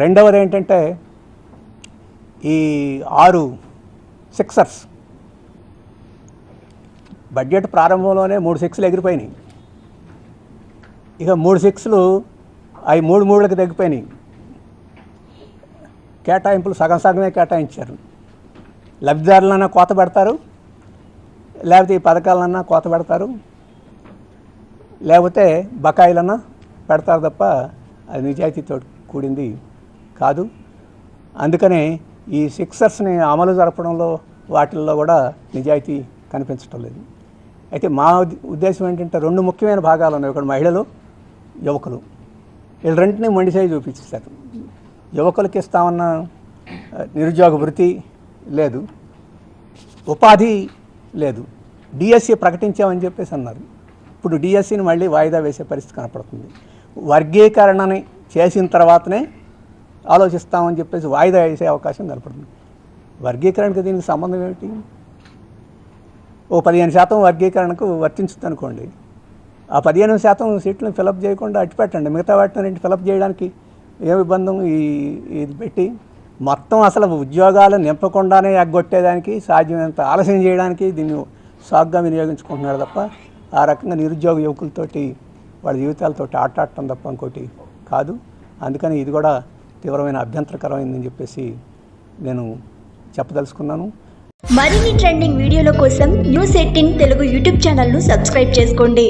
రెండవది ఏంటంటే ఈ ఆరు సిక్సర్స్. బడ్జెట్ ప్రారంభంలోనే మూడు సిక్స్లు ఎగిరిపోయినాయి. ఇక మూడు సిక్స్లు అవి మూడు మూడులకు తగ్గిపోయినాయి. కేటాయింపులు సగం సగమే కేటాయించారు. లబ్ధిదారులన్నా కోత పెడతారు లేకపోతే ఈ పథకాలన్నా కోత పెడతారు లేకపోతే బకాయిలన్నా పెడతారు తప్ప అది నిజాయితీతో కూడింది కాదు. అందుకనే ఈ సిక్సర్స్ని అమలు జరపడంలో వాటిల్లో కూడా నిజాయితీ కనిపించటం లేదు. అయితే మా ఉద్దేశం ఏంటంటే రెండు ముఖ్యమైన భాగాలు ఉన్నాయి. ఒకటి మహిళలు యువకులు. వీళ్ళు రెంటిని మొండిసేయి చూపించేశారు. యువకులకి ఇస్తామన్న నిరుద్యోగ వృత్తి లేదు. ఉపాధి లేదు. డిఎస్సి ప్రకటించామని చెప్పేసి అన్నారు. ఇప్పుడు డిఎస్సిని మళ్ళీ వాయిదా వేసే పరిస్థితి కనపడుతుంది. వర్గీకరణని చేసిన తర్వాతనే ఆలోచిస్తామని చెప్పేసి వాయిదా వేసే అవకాశం కనపడుతుంది. వర్గీకరణకి దీనికి సంబంధం ఏమిటి? ఓ పదిహేను శాతం వర్గీకరణకు వర్తించుతుంది అనుకోండి. ఆ పదిహేను శాతం సీట్లను ఫిలప్ చేయకుండా అట్టి పెట్టండి మిగతా వాటిని ఫిలప్ చేయడానికి ఏమి ఇబ్బంది? ఈ ఇది పెట్టి మొత్తం అసలు ఉద్యోగాలు నింపకుండానే ఎగ్గొట్టేదానికి సాధ్యమైనంత ఆలస్యం చేయడానికి దీన్ని సాగ్గా వినియోగించుకుంటున్నాడు తప్ప ఆ రకంగా నిరుద్యోగ యువకులతోటి వాళ్ళ జీవితాలతోటి ఆటాడటం తప్ప ఇంకోటి కాదు. అందుకని ఇది కూడా తీవ్రమైన అభ్యంతరకరమైందని చెప్పేసి నేను చెప్పదలుచుకున్నాను. మరిన్ని ట్రెండింగ్ వీడియోల కోసం న్యూస్ ఎయిటీన్ తెలుగు యూట్యూబ్ ఛానల్ను సబ్స్క్రైబ్ చేసుకోండి.